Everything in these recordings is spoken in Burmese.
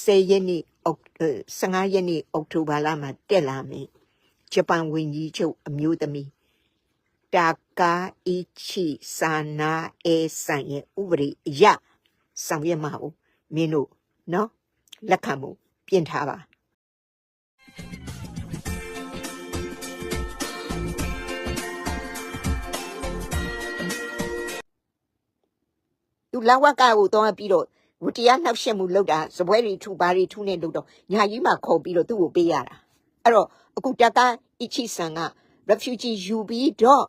10ရက်နေ့အောက်အဲ15ရက်နေ့အောက်တိုဘာလမှာတက်လာမယ်ဂျပန်ဝန်ကြီးချုပ်အမျိုးသမီးတာကာအီချီဆာနာအေဆန်ရဲ့ဥပဒေအရဆောင်ရွက်မှာကိုမင်းတို့နော်လက်ခံမှုပြင်ထားပါသူလဝကကိုတော့ပြီးတော့ ဝတရားနှောက်ရှက်မှုလုပ်တာစပွဲတွေထူပါတွေထူနေလို့တော့ညာကြီးမှခေါ်ပြီးတော့သူ့ကိုပေးရတာအဲ့တော့အခုတကအီချီဆန်က refugee ယူပြီးတော့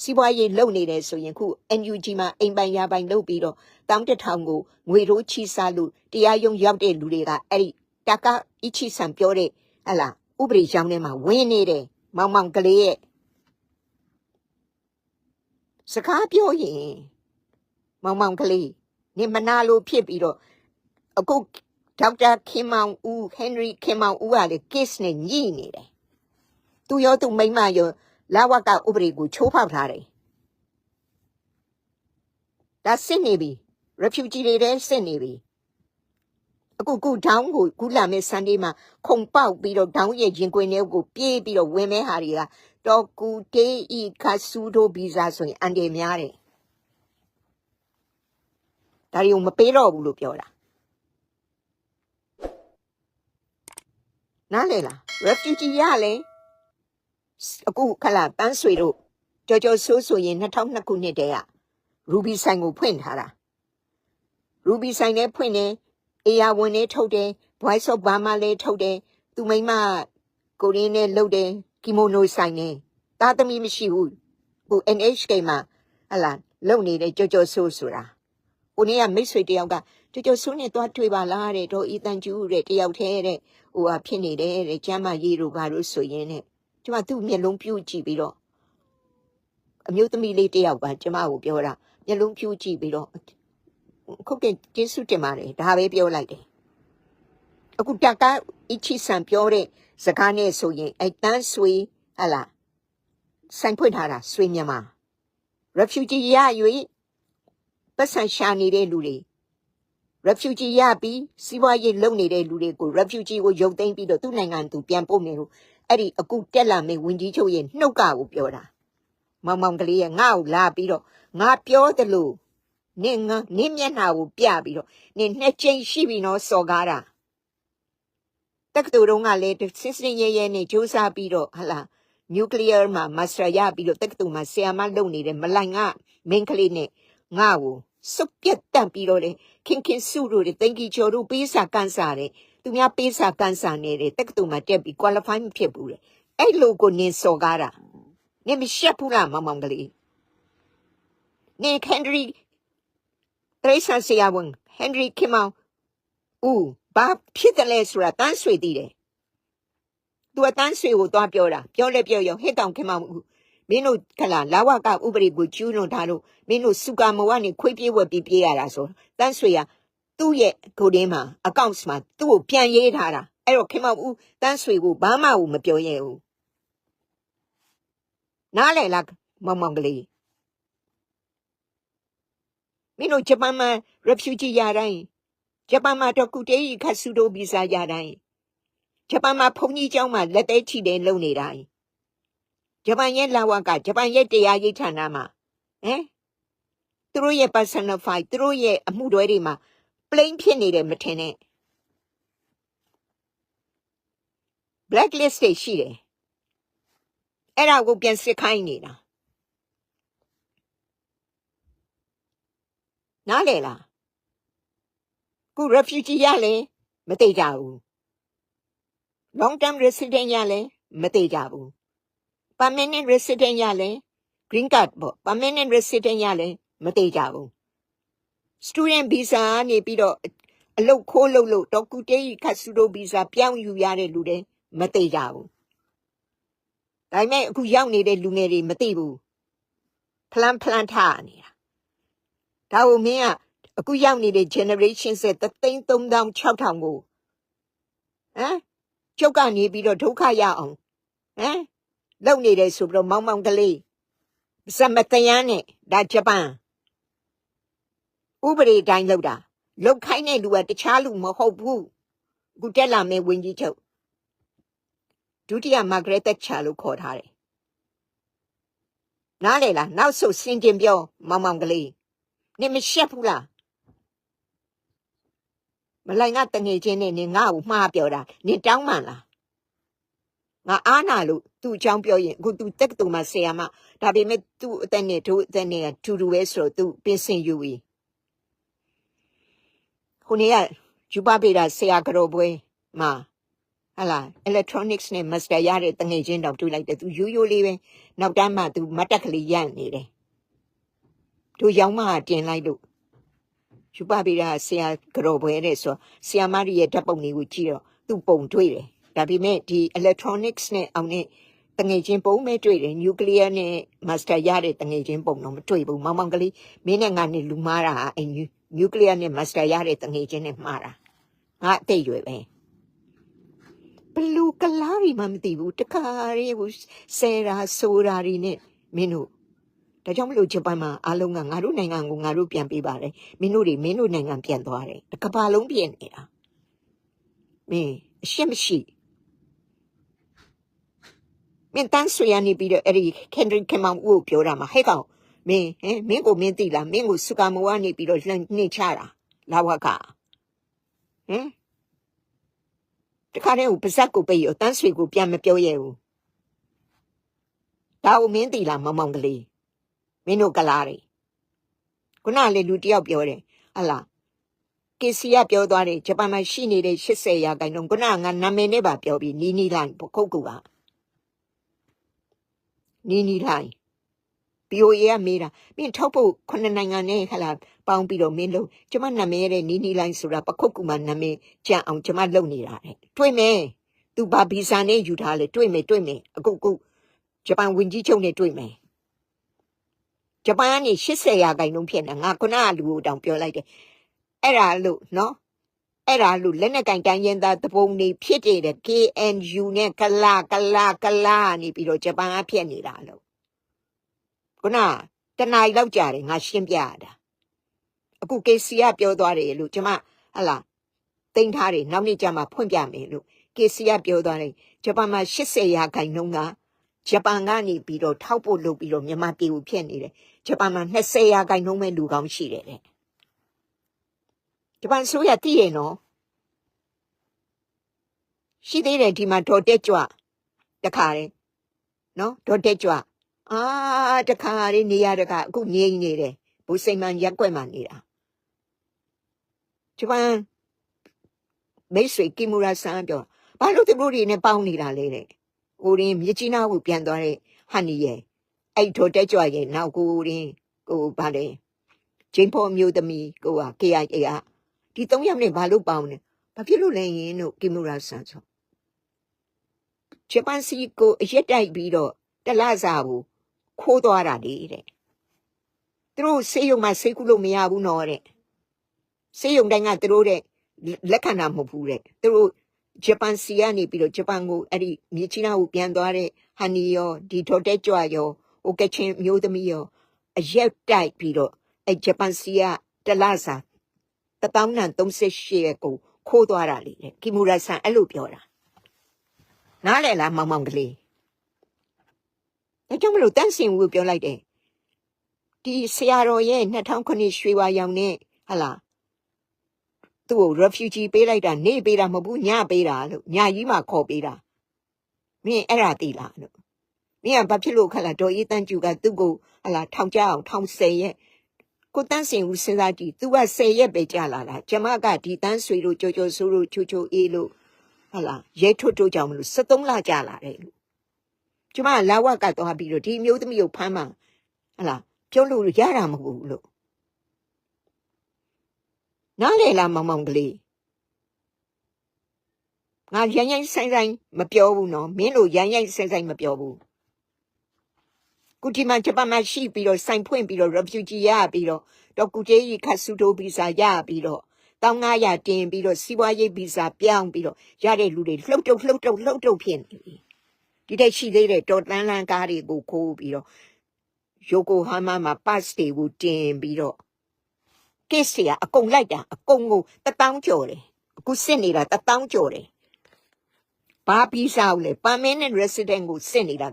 စီးပွားရေးလုပ်နေတယ်ဆိုရင်ခု NUG မှာအိမ်ပိုင်ရပိုင်လုပ်ပြီးတော့တောင်းတထောင်ကိုငွေရိုးချီစားလို့တရားရုံးရောက်တဲ့လူတွေကအဲ့ဒီတကအီချီဆန်ပြောတဲ့ဟလာဥပဒေကြောင်းထဲမှာဝင်နေတယ်မောင်မောင်ကလေးရဲ့စကားပြောရင်မောင်မောင်ကလေး နေမနာလို့ဖြစ်ပြီးတော့အခုဒေါက်တာခင်မောင်ဦးဟန်နရီခင်မောင်ဦးကလေ case နဲ့ညှိနေတယ်သူရောသူမိမရောလာဝကဥပဒေကိုချိုးဖောက်ထားတယ်ဒါစစ်နေပြီ refugee တွေတဲ့စစ်နေပြီအခုခုဒေါင်းကိုခုလာမဲ့ Sunday မှာခုံပေါက်ပြီးတော့ဒေါင်းရဲ့ရင်ခွင်ထဲကိုပြေးပြီးတော့ဝင်မဲ့ဟာတွေကတော်ကူတေးဤခါဆူဒိုဗီဇာဆိုရင်အန်ဒီများတယ် ဒါတွေကိုမပေးတော့ဘူးလို့ပြောတာနားလေလား refugee ရလဲအခုခလာတန်းဆွေတို့ကြော်ကြော်ဆိုးဆိုရင်2002ခုနှစ်တည်းက ruby ဆိုင်ကိုဖွင့်ထားတာ ruby ဆိုင်နဲ့ဖွင့်တယ်အေယာဝင်နဲ့ထုတ်တယ် voice of burma လည်းထုတ်တယ်သူမိမကိုရင်းနဲ့လုပ်တယ်ကီမိုနိုဆိုင်နဲ့တာသမီမရှိဘူးဟို NHK မှာဟလာလုပ်နေတဲ့ကြော်ကြော်ဆိုးဆိုတာကို နေ့ကမိတ်ဆွေတယောက်ကကြော်ကြော်ဆိုးနဲ့သွားတွေ့ပါလားတဲ့တော့အီတန်ကျူးတဲ့တယောက်တည်းတဲ့ဟိုဟာဖြစ်နေတယ်တဲ့ကျမ်းမရေးတို့ဘာလို့ဆိုရင်တဲ့ကျမသူ့မျက်လုံးပြူးကြည့်ပြီးတော့အမျိုးသမီးလေးတယောက်ကကျမကိုပြောတာမျက်လုံးပြူးကြည့်ပြီးတော့ခုတ်ကကျေးဇူးတင်ပါတယ်ဒါပဲပြောလိုက်တယ်အခုတကအီချီဆန်ပြောတဲ့စကားနဲ့ဆိုရင်အဲ့တန်းဆွေဟလာဆိုင်ဖွင့်ထားတာဆွေမြန်မာ refugee ရ၍ ပတ်စံရှာနေတဲ့လူတွေ refugee ရပြီးစီးပွားရေးလုပ်နေတဲ့လူတွေကို refugee ကိုယုံသိမ်းပြီးတော့သူ့နိုင်ငံသူပြန်ပို့နေလို့အဲ့ဒီအခုတက်လာမယ့်ဝင်ကြီးချုပ်ရဲ့နှုတ်ကကိုပြောတာမောင်မောင်ကလေးရဲ့ငါ့ကိုလာပြီးတော့ငါပြောတယ်လို့နင်ငါနင်မျက်နှာကိုပြပြီးတော့နင်နှစ်ချိန်ရှိပြီနော်စော်ကားတာတက္ကသိုလ်တုန်းကလည်းစစ်စစ်ရဲရဲနဲ့စူးစမ်းပြီးတော့ဟလာနျူကလ িয়ার မှာမာစတာရပြီးတော့တက္ကသိုလ်မှာဆရာမလုပ်နေတဲ့မလိုင်ကမင်းကလေးနဲ့ငါ့ကို စုပ်ပြတ်တန့်ပြီးတော့လေခင်ခင်စုတို့တွေတင်ကြီးကျော်တို့ပေးစာကန်စာတယ်သူများပေးစာကန်စာနေတယ်တက္ကသိုလ်မှာတက်ပြီး qualify မဖြစ်ဘူးလေအဲ့လိုကိုနင်စော်ကားတာနင်မရှက်ဘူးလားမောင်မောင်ကလေးနင်ဟန်ဒရီတရိษံဆရာဝန်ဟန်ဒရီခင်မောင်ဦးဘာဖြစ်တယ်လဲဆိုတာတန်းဆွေတည်တယ်သူအတန်းဆွေကိုသွားပြောတာပြောလဲပြောရောဟစ်တောင်ခင်မောင်ဦး မင်းတို့ခလာလာဝကဥပဒေကိုကျူးလွန်ထားလို့မင်းတို့စုကာမဝနဲ့ခွေးပြေးဝက်ပြီးပြေးရတာဆိုတန်းဆွေကသူ့ရဲ့ကိုယ်တင်းမှာ accounts မှာသူ့ကိုပြန်ရေးထားတာအဲ့တော့ခင်မောင်ဦးတန်းဆွေကိုဘာမှမပြောရဲဘူးနားလေလားမောင်မောင်ကလေးမင်းတို့ဂျပန်မှာ refugee ရတိုင်းဂျပန်မှာတော့ကုတေးခတ်ဆူဒိုဗီဇာရတိုင်းဂျပန်မှာဘုံကြီးကျောင်းမှာလက်သေးချီတယ်လုံနေတိုင်း ဂျပန်ရဲ့လာဝကဂျပန်ရဲ့တရားရေးဌာနမှာဟမ်သူတို့ရဲ့ personal file သူတို့ရဲ့အမှုတွဲတွေမှာ plain ဖြစ်နေတယ်မထင်နဲ့ blacklist တွေရှိတယ်အဲ့ဒါကိုပြန်စစ်ခိုင်းနေတာနားလေလားခု refugee ရလဲမသိကြဘူး long term resident ရလဲမသိကြဘူး permanent resident ရလဲ green card ပေါ့ permanent resident ရလဲမသိကြဘူး student visa ကနေပြီးတော့အလုပ်ခိုးလုပ်လို့တော့ကုတေးခတ်ဆူဒို visa ပြောင်းယူရတဲ့လူတွေမသိကြဘူးဒါပေမဲ့အခုရောက်နေတဲ့လူငယ်တွေမသိဘူးဖလန်ဖလန်ထားနေတာဒါကိုမင်းကအခုရောက်နေတဲ့ generation ဆက်33600ကိုဟမ်ကျုပ်ကနေပြီးတော့ဒုက္ခရအောင်ဟမ် လုံနေတယ်ဆိုပြီးတော့မောင်မောင်ကလေးစမတယန်းနဲ့ဒါဂျပန်ဥပဒေတိုင်းလောက်တာလောက်ခိုင်းတဲ့လူကတခြားလူမဟုတ်ဘူးအခုတက်လာမယ့်ဝင်ကြီးချုပ်ဒုတိယမာဂရက်သက်ချာလို့ခေါ်ထားတယ်နားလေလားနောက်ဆုတ်စင်ကျင်ပြောမောင်မောင်ကလေးနင်မရှက်ဘူးလားမလိုင်ကတငယ်ချင်းနဲ့နင်ငါ့ကိုမှားပြောတာနင်တောင်းမှန်လား ငါအားနာလို့သူ့အကြောင်းပြောရင်အခုသူတက်ကတူမှာဆရာမဒါပေမဲ့သူ့အသက်နဲ့တို့အသက်နဲ့အတူတူပဲဆိုတော့သူပင်စင်ယူပြီခုနေ့ကယူပါပေတာဆရာကတော်ပွဲမှာဟလာ electronics နဲ့ master ရတဲ့တငယ်ချင်းတောင်တွေ့လိုက်တယ်သူရိုးရိုးလေးပဲနောက်တန်းမှသူမတ်တက်ကလေးရနေတယ်တို့ရောင်းမတင်လိုက်လို့ယူပါပေတာဆရာကတော်ပွဲတဲ့ဆိုဆရာမကြီးရဲ့ဓာတ်ပုံလေးကိုကြည့်တော့သူ့ပုံတွေ့တယ် ဒါပေမဲ့ဒီ electronics နဲ့အောင်နဲ့တငယ်ချင်းပုံပဲတွေ့တယ် nuclear နဲ့ master ရတဲ့တငယ်ချင်းပုံတော့မတွေ့ဘူးမောင်မောင်ကလေးမင်းနဲ့ငါနဲ့လူမားတာအဲ nuclear နဲ့ master ရတဲ့တငယ်ချင်းနဲ့မှားတာငါအတိတ်ရွယ်ပဲဘလူကလာရီမှမသိဘူးတခါလေးကိုဆဲတာဆိုတာတွေနဲ့မင်းတို့ဒါကြောင့်မလို့ဂျပန်မှာအားလုံးကငါတို့နိုင်ငံကိုငါတို့ပြန်ပေးပါတယ်မင်းတို့တွေမင်းတို့နိုင်ငံပြန်သွားတယ်တစ်ကမ္ဘာလုံးပြန်နေတာမင်းအရှက်မရှိ မင်းတန်းဆွေရနေပြီးတော့အဲ့ဒီကန်ဒရစ်ကမောင်ဦးကိုပြောတာမှာဟဲ့ကောင်မင်းဟင်မင်းကိုမင်းသိလားမင်းကိုစူကာမိုကနေပြီးတော့လှန်နှိမ့်ချတာလာဝကဟင်တခါတည်းကိုပါဇက်ကိုပိတ်ရောတန်းဆွေကိုပြန်မပြောရဘူးဒါကိုမင်းသိလားမောင်မောင်ကလေးမင်းတို့ကလားတွေခုနကလေလူတယောက်ပြောတယ်ဟလားကေစီကပြောသွားတယ်ဂျပန်မှာရှိနေတဲ့80ရာခိုင်နှုန်းခုနကငါနာမည်နဲ့ပါပြောပြီးနီနီလိုင်းခုတ်ကူက နီနီလိုင်း BOA ကမေးတာမင်းထောက်ဖို့ခုနှစ်နိုင်ငံနဲ့ဟလာပေါင်းပြီးတော့မင်းလို့ကျမနာမည်ရဲ့နီနီလိုင်းဆိုတာပခုတ်ကူမှာနာမည်ကြံအောင်ကျမလုပ်နေတာတဲ့တွေ့မယ်သူဘာဗီဇာနဲ့ယူထားလဲတွေ့မယ်တွေ့မယ်အခုခုဂျပန်ဝင်ကြီးချုပ်နဲ့တွေ့မယ်ဂျပန်ကနေ80ရာခိုင်နှုန်းဖြစ်နေငါခုနကလူကိုတောင်ပြောလိုက်တယ်အဲ့ဒါလို့နော် အဲ့ဒါလို့လက်နဲ့ကင်တိုင်းရင်သားတပုံနေဖြစ်နေတဲ့ KNU နဲ့ကလာကလာကလာနေပြီးတော့ဂျပန်ကဖြစ်နေတာလို့ခုနတနားရီလောက်ကြာတယ်ငါရှင်းပြရတာအခု KC ကပြောသွားတယ်လို့ကျမဟလာတိန်ထားတယ်နောက်နေ့ကျမှဖွင့်ပြမယ်လို့ KC ကပြောသွားတယ်ဂျပန်မှာ80ရာခိုင်နှုန်းကဂျပန်ကနေပြီးတော့ထောက်ဖို့လုပ်ပြီးတော့မြန်မာပြည်ကိုဖြစ်နေတယ်ဂျပန်မှာ20ရာခိုင်နှုန်းပဲလူကောင်းရှိတယ်တဲ့ ဂျပန်ဆိုရသိရဲ့နော်ရှိသေးတယ်ဒီမှာဒေါ်တက်ကြွတခါတယ်နော်ဒေါ်တက်ကြွအာတခါလေးနေရတခါအခုငြိမ်နေတယ်ဘူစိန်မန်ရက်ွက်မှနေတာဂျပန်မိတ်ဆွေကီမူရာဆန်ပြောဘာလို့သူတို့တွေနဲ့ပေါင်းနေတာလဲတဲ့ကိုရင်းမြကြီးနားကိုပြန်သွားတဲ့ဟန်နီရဲ့အဲ့ဒေါ်တက်ကြွရဲ့နောက်ကိုရင်းကိုဗါလဲဂျင်းဖော်မျိုးသမီးကိုက KIA က ဒီ၃ယောက်နဲ့ဘာလို့ပေါင်းနေဘာဖြစ်လို့လဲရင်တို့ကီမူရာဆန်ဆိုဂျပန်စီကိုအရက်တိုက်ပြီးတော့တလစာကိုခိုးသွားတာလေတဲ့သူတို့စေယုံမှာစိတ်ကူးလို့မရဘူးနော်တဲ့စေယုံတိုင်းကသူတို့တဲ့လက်ခံတာမဟုတ်ဘူးတဲ့သူတို့ဂျပန်စီကနေပြီးတော့ဂျပန်ကိုအဲ့ဒီမြေချီနာကိုပြန်သွားတဲ့ဟန်နီရောဒီဒေါ်တက်ကြွရောဟိုကချင်းမျိုးသမီးရောအရက်တိုက်ပြီးတော့အဲ့ဂျပန်စီကတလစာ 1038ရက်ကိုခိုးသွားတာလေတဲ့ကီမူရာဆန်အဲ့လိုပြောတာနားလဲလားမောင်မောင်ကလေးဒါကြောင့်မလို့တန့်စင်ဦးပြောလိုက်တယ်ဒီဆရာတော်ရဲ့2009ရွှေဝါရောင်နဲ့ဟလာသူ့ကို refugee ပေးလိုက်တာနေပေးတာမဟုတ်ဘူးညပေးတာလို့ညကြီးမှခေါ်ပေးတာမင်းအဲ့ဒါသိလားလို့မင်းကဘာဖြစ်လို့ခလာဒေါ်ရေးတန်းကျူကသူ့ကိုဟလာထောင်ကြအောင်ထောင်ဆယ်ရဲ့ ကိုတန်းစင်ဦးစဉ်းစားကြည့် तू က10ရက်ပဲကြာလာတာကျမကဒီတန်းဆွေတို့ကြောကြောဆိုးတို့ချိုချိုအေးလို့ဟလာရဲထွတ်တို့ကြောင့်မလို့73လကြာလာတယ်လို့ကျမလာဝကသွားပြီးတော့ဒီမျိုးသမီးကိုဖမ်းမှဟလာပြုံးလို့ရတာမဟုတ်ဘူးလို့နားလေလားမောင်မောင်ကလေးငါရိုင်းရိုင်းဆိုင်ဆိုင်မပြောဘူးနော်မင်းတို့ရိုင်းရိုင်းဆိုင်ဆိုင်မပြောဘူး ကုတီမဂျပန်မှာရှိပြီးတော့စိုင်ဖွင့်ပြီးတော့ refugee ရပြီးတော့တော့ကုတေးကြီးခတ်ဆူတိုဗီဇာရပြီးတော့တောင်း900တင်ပြီးတော့စီးပွားရေးဗီဇာပြောင်းပြီးတော့ရတဲ့လူတွေလှုပ်တုပ်လှုပ်တုပ်လှုပ်တုပ်ဖြစ်နေပြီဒီတဲ့ရှိသေးတဲ့တော်တန်းလန်းကားတွေကိုခိုးပြီးတော့ယိုကိုဟာမာမှာပတ်စ်တွေကိုတင်ပြီးတော့ case တွေကအကုန်လိုက်တာအကုန်ကိုတထောင်ကျော်တယ်အခုစစ်နေတာတထောင်ကျော်တယ်ဘာပြီးစားဦးလဲ permanent resident ကိုစစ်နေတာ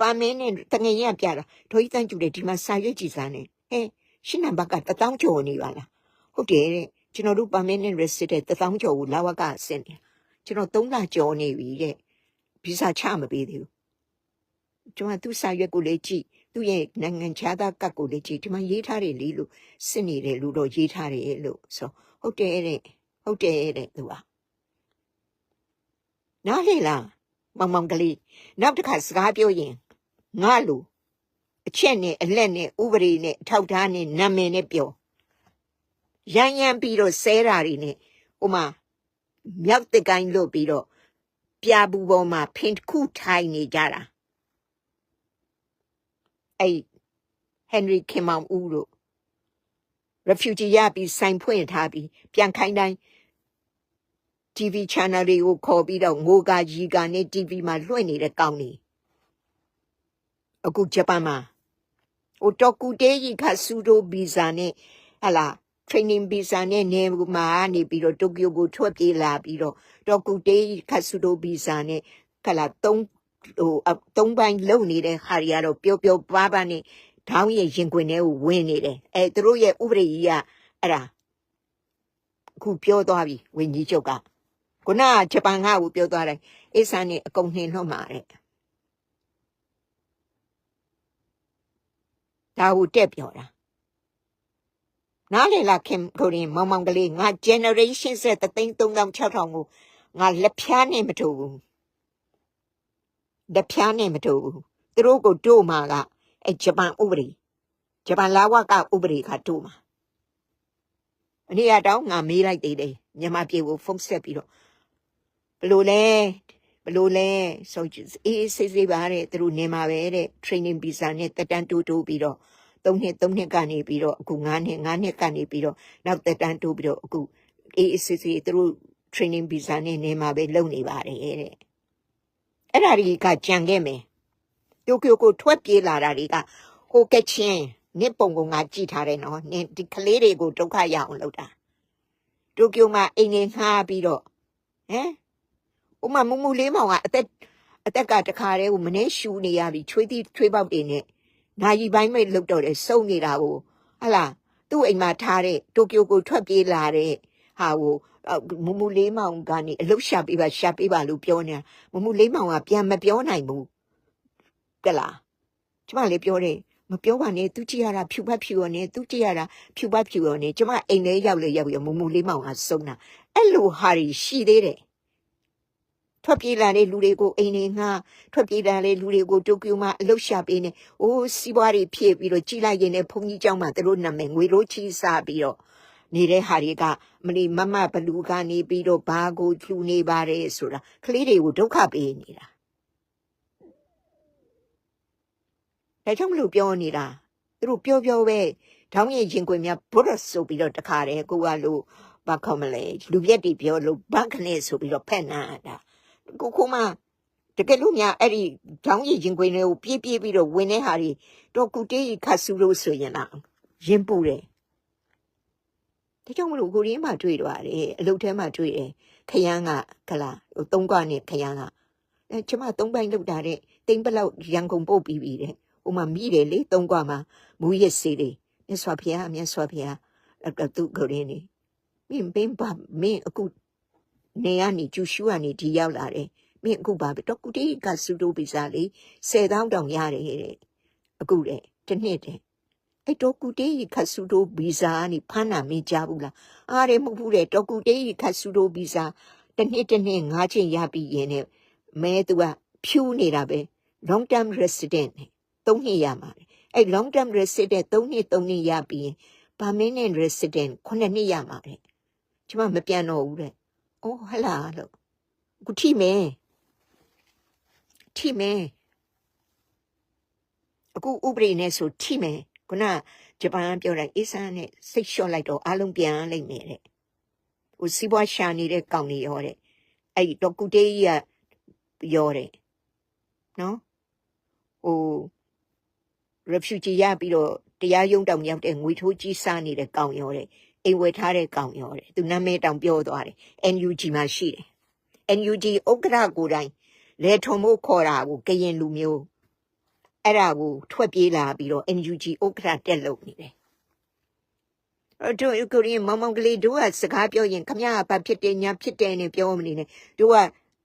permanent တငယ်ရပြတာဒေါ်ကြီးတန်းကျူတယ်ဒီမှာစာရွက်ကြည်စားနေဟဲ့ရှင်းနံပါတ်ကတထောင်ကျော်နေပါလားဟုတ်တယ်တဲ့ကျွန်တော်တို့ permanent resident တထောင်ကျော်ကိုလာဝကစစ်နေကျွန်တော်3လကျော်နေပြီတဲ့ဗီဇာချမပေးသေးဘူးကျွန်တော်သူ့စာရွက်ကိုလေကြည့်သူ့ရဲ့နိုင်ငံခြားသားကတ်ကိုလေကြည့်ဒီမှာရေးထားတယ်လေလို့စစ်နေတယ်လို့တော့ရေးထားတယ်လို့ဆိုဟုတ်တယ်တဲ့ဟုတ်တယ်တဲ့သူကနားလေလားမောင်မောင်ကလေးနောက်တစ်ခါစကားပြောရင် ငါလူအချက်နဲ့အလက်နဲ့ဥပဒေနဲ့အထောက်ထားနဲ့နာမည်နဲ့ပြောရမ်းရမ်းပြီးတော့ဆဲတာတွေနဲ့ဟိုမှာမြောက်တကိုင်းလို့ပြီးတော့ပြာဘူးပေါ်မှာဖင်တစ်ခုထိုင်နေကြတာအဲ့ဟန်နရီခင်မောင်ဦးတို့ refugee ရပြီးဆိုင်ဖွင့်ထားပြီးပြန်ခိုင်းတိုင်း TV channel တွေကိုခေါ်ပြီးတော့ငိုကာရီကာနဲ့ TV မှာလွှင့်နေတဲ့ကောင်းနေ အခုဂျပန်မှာဟိုတော့ကူတေးကြီးခါဆူဒိုဗီဇာနဲ့ဟလာ training visa နဲ့နေမှာနေပြီးတော့တိုကျိုကိုထွက်ပြေးလာပြီးတော့တော့ကူတေးခါဆူဒိုဗီဇာနဲ့ခလာသုံးဟိုအသုံးပိုင်းလုံနေတဲ့ဟာတွေကတော့ပျော်ပျော်ပါးပါးနဲ့ထောင်းရဲ့ရင်ခွင်ထဲကိုဝင်နေတယ်အဲသူတို့ရဲ့ဥပဒေကြီးကအဲ့ဒါအခုပြောသွားပြီဝင်းကြီးချုပ်ကခုနကဂျပန်ကကိုပြောသွားတယ်အေးဆန်နေအကုန်နှင်လွှတ်မှာတဲ့ ဒါကိုတက်ပြောတာနားလေလာခင်ကိုရင်မောင်မောင်ကလေးငါ generation ဆက်တသိန်း3600ကိုငါလက်ဖြားနဲ့မတူဘူးလက်ဖြားနဲ့မတူဘူးသူတို့ကိုတို့မှာကအဲဂျပန်ဥပဒေဂျပန်လာဝကဥပဒေကတို့မှာအနည်းအတောင်ငါမေးလိုက်သေးတယ်မြန်မာပြည်ကိုဖုန်းဆက်ပြီးတော့ဘလို့လဲ ဘလို့လဲဆိုအေးဆေးဆေးပါတဲ့သူတို့နေမှာပဲတဲ့ training visa နဲ့တက်တန်းတိုးတိုးပြီးတော့3နှစ်3နှစ်ကနေပြီးတော့အခု9နှစ်9နှစ်ကနေပြီးတော့နောက်တက်တန်းတိုးပြီးတော့အခုအေးအေးဆေးဆေးသူတို့ training visa နဲ့နေမှာပဲလုပ်နေပါတယ်တဲ့အဲ့ဒါတွေကကြံခဲ့မယ်တိုကျိုကိုထွက်ပြေးလာတာတွေကဟိုကချင်းနစ်ပုံကငါကြည့်ထားတယ်နော်နင်ဒီကလေးတွေကိုဒုက္ခရအောင်လုပ်တာတိုကျိုမှာအိမ်ငယ်ငှားပြီးတော့ဟမ် ဥမာမူမူလေးမောင်ကအသက်အသက်ကတခါတည်းကိုမနေရှူနေရပြီချွေးသီးချွေးပေါက်တွေနဲ့နာယီပိုင်းမဲ့လုတ်တော့တယ်စုံနေတာကိုဟလာသူ့အိမ်မှာထားတဲ့တိုကျိုကိုထွက်ပြေးလာတဲ့ဟာကိုမူမူလေးမောင်ကနေအလုတ်ရှာပေးပါရှာပေးပါလို့ပြောနေတာမမူလေးမောင်ကပြန်မပြောနိုင်ဘူးကလားကျမလည်းပြောတယ်မပြောပါနဲ့သူကြည့်ရတာဖြူပတ်ဖြူရောနဲ့သူကြည့်ရတာဖြူပတ်ဖြူရောနဲ့ကျမအိမ်ထဲရောက်လေရောက်ပြီးမမူလေးမောင်ကစုံတာအဲ့လိုဟာတွေရှိသေးတယ် ထွက်ပြေးလာတဲ့လူတွေကိုအိမ်တွေငှားထွက်ပြေးလာတဲ့လူတွေကိုတိုကျိုမှာအလုပ်ရှာပေးနေ။အိုးစီးပွားတွေဖြည့်ပြီးတော့ကြီးလိုက်ရင်လည်းဘုန်းကြီးကျောင်းမှာသူတို့နာမည်ငွေလိုချီစားပြီးတော့နေတဲ့ဟာတွေကမလီမမဘလူကနေပြီးတော့ဘာကိုကျူနေပါတယ်ဆိုတာကလေးတွေကိုဒုက္ခပေးနေတာ။ဒါကြောင့်မလို့ပြောနေတာ။သူတို့ပြောပြောပဲထောင်းရင်ချင်းကွင်များဘုရဆိုပြီးတော့တခါတယ်ကိုကလို့ဘာခေါ်မလဲလူရက်တွေပြောလို့ဘန့်ခနဲ့ဆိုပြီးတော့ဖက်နာတာ။ ကိုခုမှတကယ်လို့များအဲ့ဒီထောင်းရင်ရင်ခွင်တွေကိုပြေးပြေးပြီးတော့ဝင်တဲ့ဟာတွေတော့ကုတေးခတ်ဆူလို့ဆိုရင်လားရင်ပူတယ်ဒါကြောင့်မလို့ကိုရင်းမှာတွေ့တော့တယ်အလုပ်ထဲမှာတွေ့တယ်ခရမ်းကကလာဟိုသုံးကွနဲ့ခရမ်းကအဲကျမသုံးပိုင်းလောက်တာတဲ့တိမ်ပလောက်ရန်ကုန်ပို့ပြီးပြီတဲ့ဟိုမှာမိတယ်လေသုံးကွမှာမူရစ်စီတွေမြတ်စွာဘုရားမြတ်စွာဘုရားအဲ့သူကိုရင်းနေမင်းဘင်းပါမင်းအခု နေရနေကျူရှူကနေဒီရောက်လာတယ်မင်းအခုပါပဲတော့ကုတီကစူတိုဗီဇာလေး10တောင်းတောင်ရတယ်တဲ့အခုတဲ့တစ်နှစ်တဲ့အဲ့တော့ကုတေးခတ်ဆူတိုဗီဇာကနေဖမ်းနာမင်းကြဘူးလားအားရမဟုတ်ဘူးတဲ့တော့ကုတေးခတ်ဆူတိုဗီဇာတစ်နှစ်တစ်နှစ်ငါးချိန်ရပြီးရင်နဲ့မဲသူကဖြူနေတာပဲ long term resident နဲ့သုံးနှစ်ရမှာအဲ့ long term resident သုံးနှစ်သုံးနှစ်ရပြီးရင် permanent resident ခုနှစ်နှစ်ရမှာတဲ့ကျမမပြန်တော့ဘူးတဲ့ အိုးဟလာလို့ခုထိမယ်ထိမယ်အခုဥပဒေနဲ့ဆိုထိမယ်ခုနဂျပန်ကပြောတယ်အေးဆန်းနဲ့စိတ်လျှော့လိုက်တော့အားလုံးပြန်လိမ့်မယ်တဲ့ဟိုစီးပွားရှာနေတဲ့ကောင်တွေရောတဲ့အဲ့ဒေါက်ကူတေးကြီးကပြောတယ်နော်ဟို refugee ရပြီးတော့တတရားရုံးတောင်ရောက်တဲ့ငွေထိုးကြီးစားနေတဲ့ကောင်ရောတဲ့ အိမ်ဝယ်ထားတဲ့ကောင်ရောတဲ့သူနာမည်တောင်ပြောသွားတယ် NUG မှာရှိတယ် NUG ဥက္ကဋ္ဌကိုယ်တိုင်လေထုံမို့ခေါ်တာကိုကရင်လူမျိုးအဲ့ဒါကိုထွက်ပြေးလာပြီးတော့ NUG ဥက္ကဋ္ဌတက်လို့နေတယ်အဲ့တို့ကိုရီးမောင်မောင်ကလေးတို့ကစကားပြောရင်ခမရဘာဖြစ်တယ်ညာဖြစ်တယ်နဲ့ပြောမနေနဲ့တို့က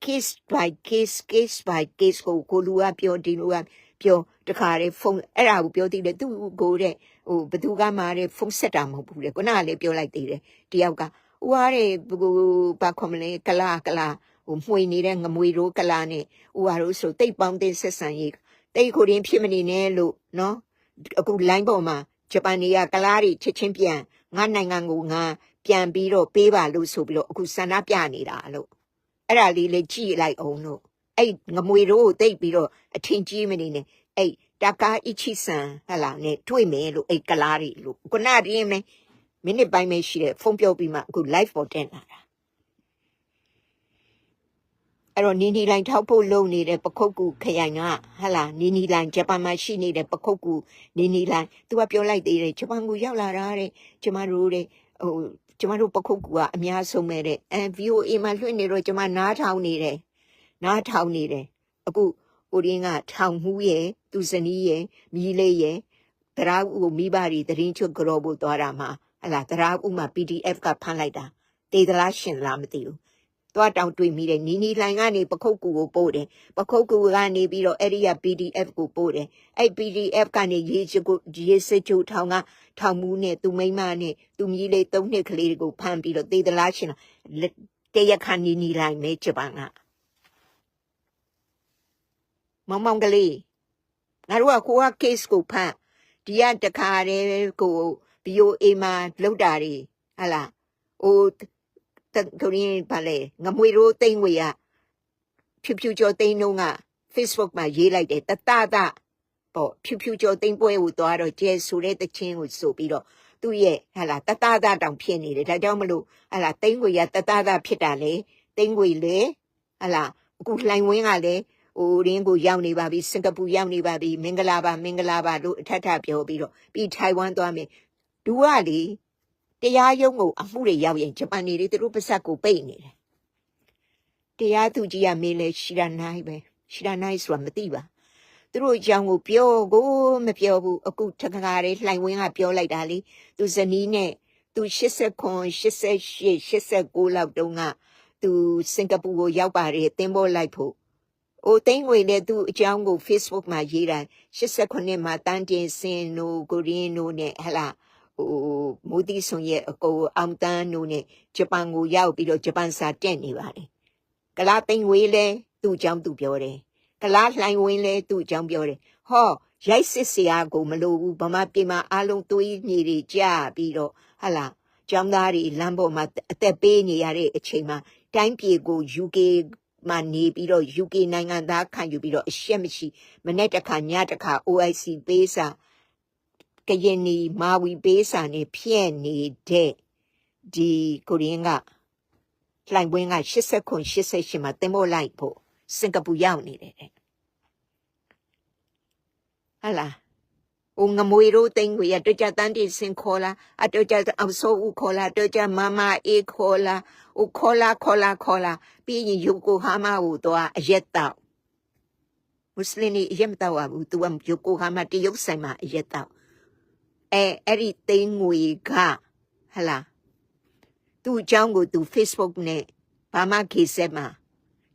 case by case case by case ကိုကိုလူကပြောဒီလူက ပြောတခါလေဖုန်းအဲ့ဒါကိုပြောသေးတယ်သူကိုတဲ့ဟိုဘသူကမှတဲ့ဖုန်းဆက်တာမဟုတ်ဘူးလေခုနကလည်းပြောလိုက်သေးတယ်တယောက်ကဦးအားတဲ့ဟိုဘာခေါ်မလဲကလာကလာဟိုမှွေနေတဲ့ငမွေရိုးကလာနဲ့ဦးအားတို့ဆိုတိတ်ပေါင်းတဲ့ဆက်ဆံရေးတိတ်ကိုရင်းဖြစ်မနေနဲ့လို့နော်အခု line ပေါ်မှာဂျပန်နေကကလားတွေချက်ချင်းပြန်ငါနိုင်ငံကိုငါပြန်ပြီးတော့ပေးပါလို့ဆိုပြီးတော့အခုဆန္ဒပြနေတာလို့အဲ့ဒါလေးလေးကြည့်လိုက်အောင်လို့ အဲ့ငမွေတို့ကိုတိတ်ပြီးတော့အထင်ကြီးမနေနဲ့အဲ့တကားအချီဆန်ဟလာနဲ့တွေ့မယ်လို့အဲ့ကလားတွေလို့ခုနကရင်းမယ်မိနစ်ပိုင်းပဲရှိတယ်ဖုန်းပြောပြီးမှအခု live ပေါ်တက်လာတာအဲ့တော့နီနီလိုင်းထောက်ဖို့လုပ်နေတဲ့ပခုတ်ကူခရိုင်ကဟလာနီနီလိုင်းဂျပန်မှာရှိနေတဲ့ပခုတ်ကူနီနီလိုင်းသူကပြောလိုက်သေးတယ်ဂျပန်ကိုရောက်လာတာတဲ့ကျမတို့တဲ့ဟိုကျမတို့ပခုတ်ကူကအများဆုံးပဲတဲ့အဲ VOA မှာလွှင့်နေတော့ကျမနားထောင်နေတယ် နားထောင်နေတယ်အခုကိုရင်းကထောင်မှုရဲ့သူဇနီးရဲ့မိလေးရဲ့တရားဥကိုမိဘတွေတရင်ချွတ်ကြောဖို့သွားတာမှာဟလာတရားဥမှာ PDF ကဖမ်းလိုက်တာတေသလားရှင်လားမသိဘူးသွားတောင်တွေ့မိတယ်နီနီလိုင်ကနေပခုတ်ကူကိုပို့တယ်ပခုတ်ကူကနေပြီးတော့အဲ့ဒီက PDF ကိုပို့တယ်အဲ့ PDF ကနေရေးချကိုရေးစစ်ချုပ်ထောင်ကထောင်မှုနဲ့သူမိန်းမနဲ့သူမြည်လေးသုံးနှစ်ကလေးတွေကိုဖမ်းပြီးတော့တေသလားရှင်လားတရခန်နီနီလိုင်မဲဂျပန်က မောင်မောင်ကလေးငါတို့ကကိုက case ကိုဖမ်းဒီကတခါတည်းကို BOA မှာလောက်တာတွေဟလာဟိုတကိုရင်းပါလေငမွေရိုးတိမ့်ငွေကဖြူဖြူကျော်တိမ့်တော့က Facebook မှာရေးလိုက်တယ်တတတပေါ့ဖြူဖြူကျော်တိမ့်ပွဲကိုသွားတော့ကျဲဆိုတဲ့တချင်းကိုဆိုပြီးတော့သူ့ရဲ့ဟလာတတတတောင်ဖြစ်နေတယ်ဒါကြောင့်မလို့ဟလာတိမ့်ငွေကတတတဖြစ်တာလေတိမ့်ငွေလေဟလာအခုလှိုင်ဝင်းကလည်း ဟိုရင်းကိုရောက်နေပါပြီစင်ကာပူရောက်နေပါပြီမင်္ဂလာပါမင်္ဂလာပါလို့အထက်ထပြောပြီးတော့ပြီးထိုင်ဝမ်သွားမယ်ဒူကလေတရားရုံးကိုအမှုတွေရောက်ရင်ဂျပန်နေတွေသူတို့ပါဇက်ကိုပိတ်နေတယ်တရားသူကြီးကမေးလဲရှီရာနိုင်ပဲရှီရာနိုင်ဆိုတာမသိပါသူတို့အကြောင်းကိုပြောကိုမပြောဘူးအခုထက်ကားလေးလှိုင်ဝင်းကပြောလိုက်တာလေသူဇနီးနဲ့သူ89 88 89လောက်တုန်းကသူစင်ကာပူကိုရောက်ပါတယ်သင်္ဘောလိုက်ဖို့။ အိုသိန်းငွေနဲ့သူ့အကြောင်းကို Facebook မှာရေးတာ89မှာတန်းတင်စင်နိုကိုရင်းနိုနဲ့ဟလာဟိုမိုးတီဆွန်ရဲ့အကိုအောင်တန်းနိုနဲ့ဂျပန်ကိုရောက်ပြီးတော့ဂျပန်စာတက်နေပါတယ်။ကလားသိန်းငွေလဲသူ့အကြောင်းသူပြောတယ်။ကလားလှိုင်ဝင်းလဲသူ့အကြောင်းပြောတယ်။ဟောရိုက်စစ်စရာကိုမလိုဘူးဗမာပြည်မှာအားလုံးသွေးမြေတွေကြာပြီးတော့ဟလာကျောင်းသားတွေလမ်းပေါ်မှာအသက်ပေးနေရတဲ့အချိန်မှာတိုင်းပြည်ကို UK မှာနေပြီးတော့ UK နိုင်ငံသားခံယူပြီးတော့အရှက်မရှိမနေ့တစ်ခါညတစ်ခါ OIC ပေးစာကရင်နီမာဝီပေးစာနဲ့ဖြည့်နေတဲ့ဒီကိုရင်းကလှိုင်ပွင်းက80ခွန်88မှာတင်ဖို့လိုက်ဖို့စင်ကာပူရောက်နေတယ်တဲ့ဟာလား ဟိုငမွေတို့တိန်ကိုရတော့ကြတန်းတီစင်ခေါ်လာအတော့ကြအောင်ဆိုဦးခေါ်လာတော့ကြမမအေးခေါ်လာဟိုခေါ်လာခေါ်လာခေါ်လာပြီးရင်ယိုကိုဟာမာကိုတော့အရက်တော့မွတ်စလင်တွေအရက်မတော့ဘူးသူကယိုကိုဟာမာတရုတ်ဆိုင်မှာအရက်တော့အဲအဲ့ဒီတိန်ငွေကဟလာသူ့အကြောင်းကိုသူ Facebook နဲ့ဘာမှခေဆက်မှာ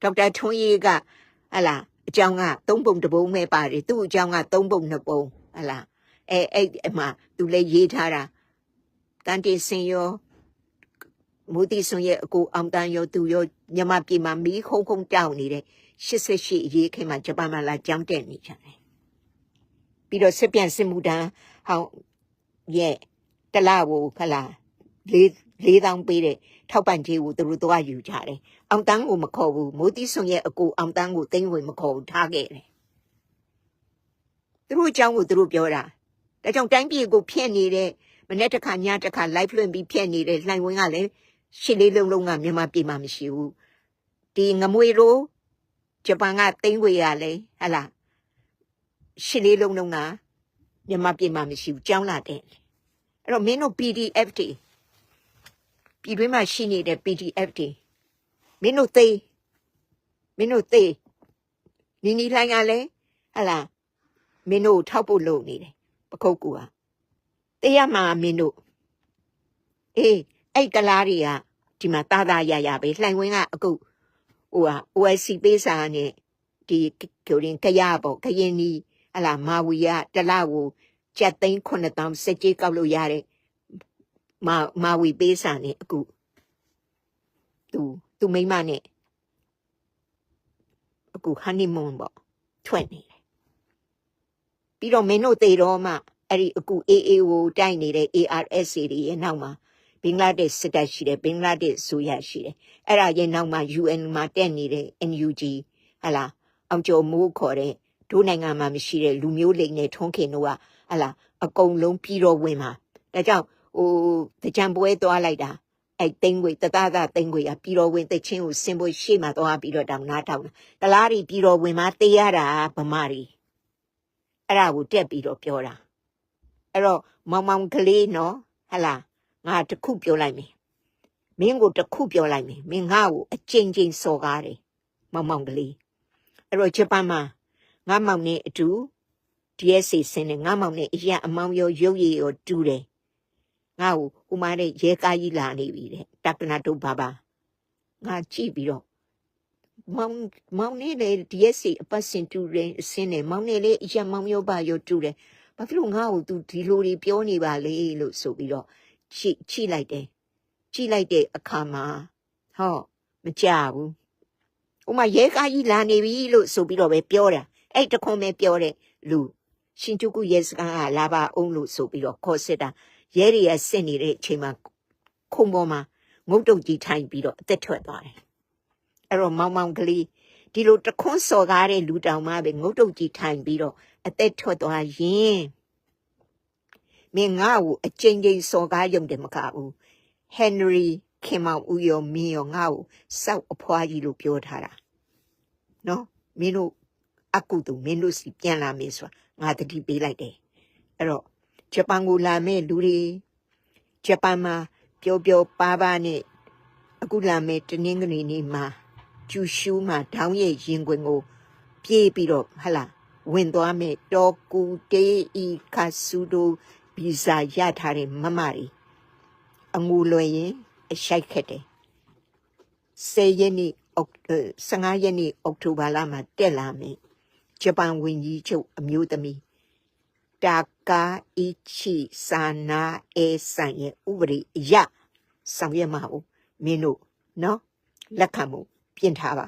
ဒေါက်တာထွန်းရေးကဟလာအကြောင်းကသုံးပုံတစ်ပုံပဲပါတယ်သူ့အကြောင်းကသုံးပုံနှစ်ပုံဟလာ အဲအဲ့အမှသူလည်းရေးထားတာတန်တေစင်ရောမူတီဆွန်ရဲ့အကိုအောင်တန်းရောသူရောမြမပြည်မှာမီးခုံခုံတောက်နေတဲ့88အရေးခင်မှာဂျပန်မှာလာကြောင်းတက်နေကြတယ်ပြီးတော့စစ်ပြန်စစ်မှုတန်းဟောင်းရဲ့တလကိုခလာလေးလေးတောင်ပေးတဲ့ထောက်ပံ့ကြေးကိုသူတို့တော့ယူကြတယ်အောင်တန်းကိုမခေါ်ဘူးမိုးတီဆွန်ရဲ့အကိုအောင်တန်းကိုတင်းဝင်မခေါ်ဘူးထားခဲ့တယ်သူတို့အကြောင်းကိုသူတို့ပြောတာ ဒါကြောင့်တိုင်းပြည်ကိုဖျက်နေတဲ့မနေ့တစ်ခါညတစ်ခါ live လွှင့်ပြီးဖျက်နေတဲ့လှိုင်ဝင်းကလည်းရှစ်လေးလုံးလုံးကမြန်မာပြည်မှာမရှိဘူးဒီငမွေရိုးဂျပန်ကတိမ့်ဝေရလဲဟလာရှစ်လေးလုံးလုံးကမြန်မာပြည်မှာမရှိဘူးကြောင်းလာတဲ့အဲ့တော့မင်းတို့ PDF တွေပြည်တွင်းမှာရှိနေတဲ့ PDF တွေမင်းတို့သိမင်းတို့သိနီနီလိုင်းကလည်းဟလာမင်းတို့ကိုထောက်ဖို့လုပ်နေတယ် ပခုတ်ကူကတေးရမှာမင်းတို့အေးအဲ့ကလားတွေကဒီမှာတာတာရရပဲလှိုင်ဝင်းကအခုဟိုဟာ OSC ပေးစာနဲ့ဒီကိုရင်ကရပေါ့ကရင်နီဟလာမာဝီကတလကိုကျပ်သိန်း9000စက်ကြီးကောက်လို့ရတဲ့မာမာဝီပေးစာနဲ့အခုသူသူမိမနဲ့အခုဟန်နီမွန်းပေါ့ထွက်နေတယ် ပြီးတော့မင်းတို့သေတော့မှအဲ့ဒီအခု AA ကိုတိုက်နေတဲ့ ARS တွေရဲ့နောက်မှာဘင်္ဂလားဒေ့ရှ်စစ်တပ်ရှိတယ်ဘင်္ဂလားဒေ့ရှ်ဆိုရရှိတယ်အဲ့ဒါရဲ့နောက်မှာ UN မှာတက်နေတဲ့ NUG ဟလာအောင်ကျော်မိုးခေါ်တဲ့ဒိုးနိုင်ငံမှာမရှိတဲ့လူမျိုးလိမ်နဲ့ထွန်းခင်တို့ကဟလာအကုန်လုံးပြီးတော့ဝင်မှာဒါကြောင့်ဟိုတကြံပွဲသွားလိုက်တာအဲ့တိန်ွေတသားသားတိန်ွေကပြီးတော့ဝင်တချင်းကိုစင်ဖို့ရှေ့မှာသွားပြီးတော့တောင်နားထောင်တာတလားတွေပြီးတော့ဝင်မှာတေးရတာဗမာတွေ အဲ့ဒါကိုတက်ပြီးတော့ပြောတာအဲ့တော့မောင်မောင်ကလေးနော်ဟလာငါတစ်ခုပြောလိုက်မယ်မင်းကိုတစ်ခုပြောလိုက်မယ်မင်းငါ့ကိုအကျဉ်းချင်းစော်ကားတယ်မောင်မောင်ကလေးအဲ့တော့ဂျပန်မှာငါမောင်နဲ့အတူ DSC ဆင်းနေငါမောင်နဲ့အရာအမောင်ရောရုပ်ရည်ရောတူတယ်ငါ့ကိုဥမာတဲ့ရဲကားကြီးလာနေပြီတဲ့တက္ကနာတို့ဘာဘာငါကြည့်ပြီးတော့ မောင်မောင်နဲ့လေ DSC အပတ်စင်တူတယ်အစင်းနေမောင်နဲ့လေအရာမောင်ရောပါရောတူတယ်ဘာဖြစ်လို့ငါ့ကို तू ဒီလိုတွေပြောနေပါလေလို့ဆိုပြီးတော့ကြည့်ကြည့်လိုက်တယ်ကြည့်လိုက်တဲ့အခါမှာဟောမကြဘူးဥမာရဲကားကြီးလာနေပြီလို့ဆိုပြီးတော့ပဲပြောတာအဲ့တခွန်ပဲပြောတဲ့လူရှင်ကျုပ်ကရဲစခန်းကလာပါအောင်လို့ဆိုပြီးတော့ခေါ်စစ်တာရဲတွေကစစ်နေတဲ့အချိန်မှာခုံပေါ်မှာငုတ်တုတ်ကြီးထိုင်ပြီးတော့အသက်ထွက်သွားတယ် အဲ့တော့မောင်မောင်ကလေးဒီလိုတခွန်းစော်ကားတဲ့လူတောင်မှပဲငုတ်တုတ်ကြီးထိုင်ပြီးတော့အသက်ထွက်သွားရင်မင်းငါ့ကိုအကျဉ်းချင်းစော်ကားရုံတယ်မကဘူးဟန်နရီခင်မောင်ဦးရောမင်းရောငါ့ကိုစောက်အဖွားကြီးလို့ပြောထားတာနော်မင်းတို့အကုတူမင်းတို့စီပြန်လာမေးဆိုတာငါတတိပေးလိုက်တယ်အဲ့တော့ဂျပန်ကိုလာမဲ့လူတွေဂျပန်မှာပျော်ပျော်ပါးပါးနဲ့အခုလာမဲ့တနင်္ဂနွေနေ့မှာ ကျူရှူးမှာဒေါင်းရဲ့ရင်ခွင်ကို ပြေးပြီးတော့ဟလာဝင်သွားမဲ့တောကူတေးဤခါဆူဒိုဗီဇာရထားတဲ့မမတွေအငူလွယ်ရင်အရှိုက်ခက်တယ်10ရက်နေ့အောက်15ရက်နေ့အောက်တိုဘာလမှာတက်လာမယ်ဂျပန်ဝန်ကြီးချုပ်အမျိုးသမီးတာကာအီချီဆာနာအေဆန်ရဲ့ဥပဒေအရဆောင်ရွက်မှာ ਉ မင်းတို့နော်လက်ခံမှု ပြင်ထားပါ